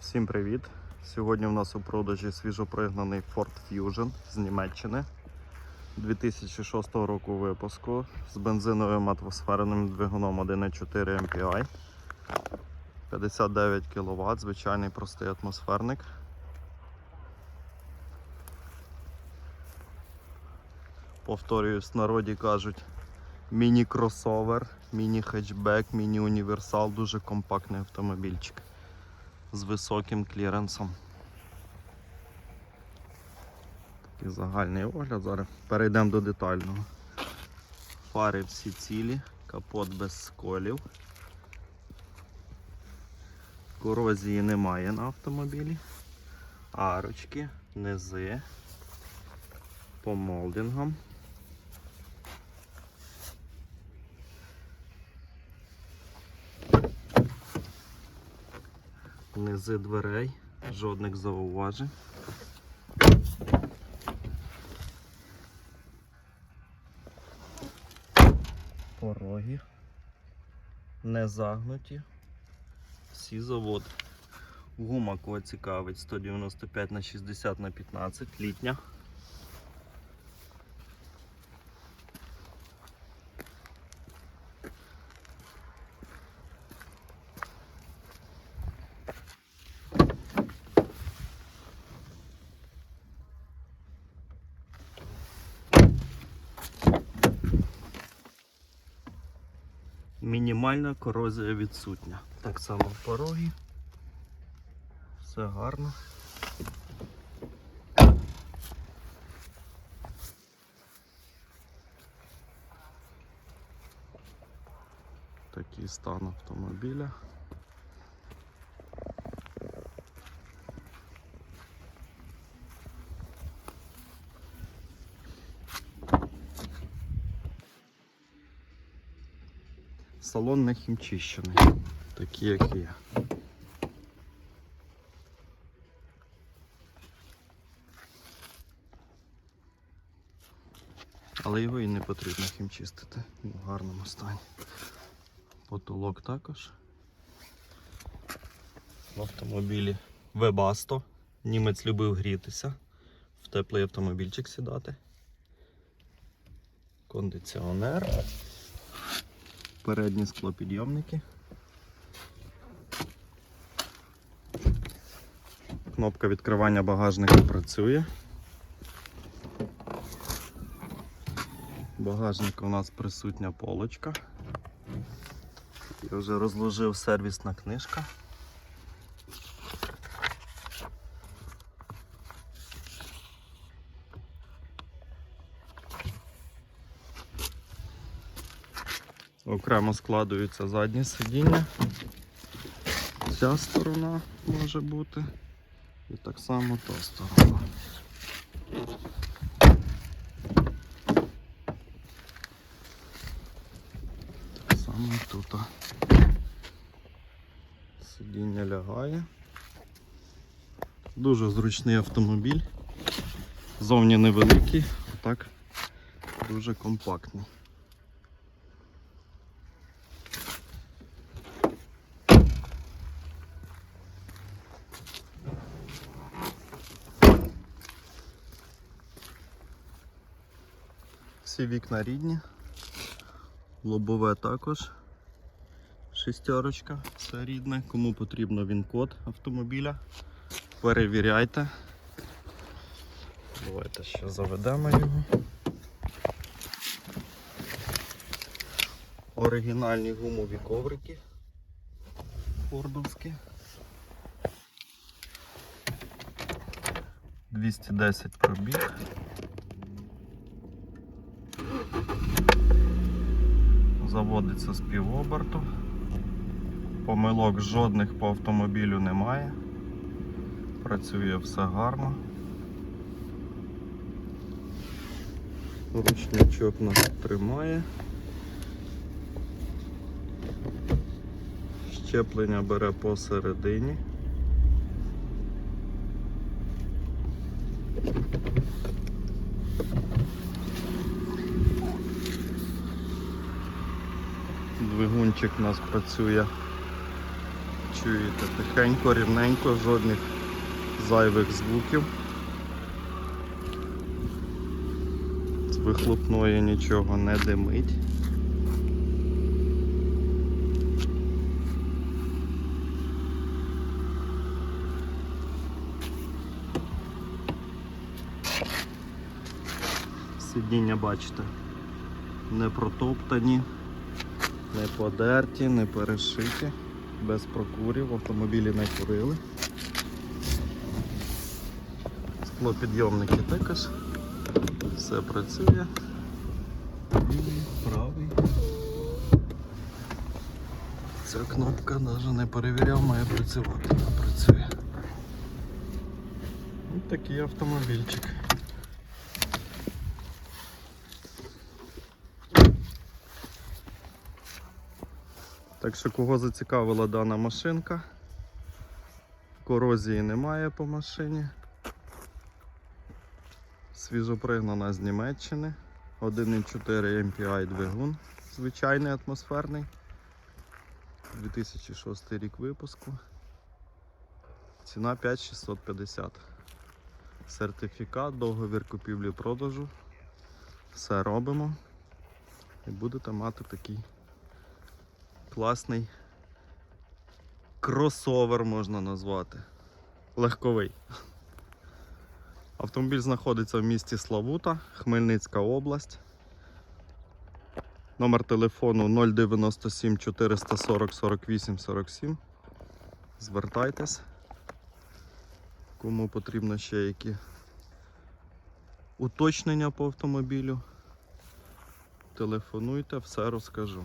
Всім привіт! Сьогодні у нас у продажі свіжопригнаний Ford Fusion з Німеччини 2006 року випуску з бензиновим атмосферним двигуном 1.4 MPI 59 кВт, звичайний простий атмосферник. Повторююсь, в народі кажуть міні-кросовер, міні-хетчбек, міні-універсал, дуже компактний автомобільчик з високим кліренсом. Такий загальний огляд. Зараз перейдемо до детального. Фари всі цілі, капот без сколів. Корозії немає на автомобілі. Арочки, низи по молдингам. Низи дверей, жодних зауважень. Пороги не загнуті. Всі заводи. Гума кого цікавить 195 на 60 на 15 літня. Мінімальна корозія відсутня. Так само пороги. Все гарно. Такий стан автомобіля. Салон не хімчищений, такий як є. Але його і не потрібно хімчистити в гарному стані. Потолок також. В автомобілі Webasto. Німець любив грітися, в теплий автомобільчик сідати. Кондиціонер. Передні склопідйомники. Кнопка відкривання багажника працює. Багажник у нас присутня полочка. Я вже розложив сервісна книжка. Окремо складується заднє сидіння. Ця сторона може бути. І так само та сторона. Так само тут. Сидіння лягає. Дуже зручний автомобіль. Зовні невеликий, а так дуже компактний. Всі вікна рідні, лобове також. Шестерочка, все рідне. Кому потрібно він-код автомобіля, перевіряйте. Давайте ще заведемо його. Оригінальні гумові коврики фордовські. 210 пробіг. Заводиться з півоберту. Помилок жодних по автомобілю немає. Працює все гарно. Ручничок нас тримає. Щеплення бере посередині. Двигунчик у нас працює чуєте тихенько, рівненько, жодних зайвих звуків. З вихлопної нічого не димить. Сидіння бачите, не протоптані, не подерті, не перешиті, без прокурів, автомобілі не курили. Склопідйомники також. Все працює. Лівий, правий. Ця кнопка навіть не перевіряв, має працювати. Вона працює. Ось такий автомобільчик. Так що кого зацікавила дана машинка, корозії немає по машині. Свіжопригнана з Німеччини. 1,4 MPI двигун, звичайний атмосферний. 2006 рік випуску. Ціна 5650. Сертифікат, договір купівлі-продажу. Все робимо. І будете мати такий класний кросовер можна назвати. Легковий. Автомобіль знаходиться в місті Славута, Хмельницька область. Номер телефону 097 440 48 47. Звертайтесь. Кому потрібно ще які уточнення по автомобілю. Телефонуйте, все розкажу.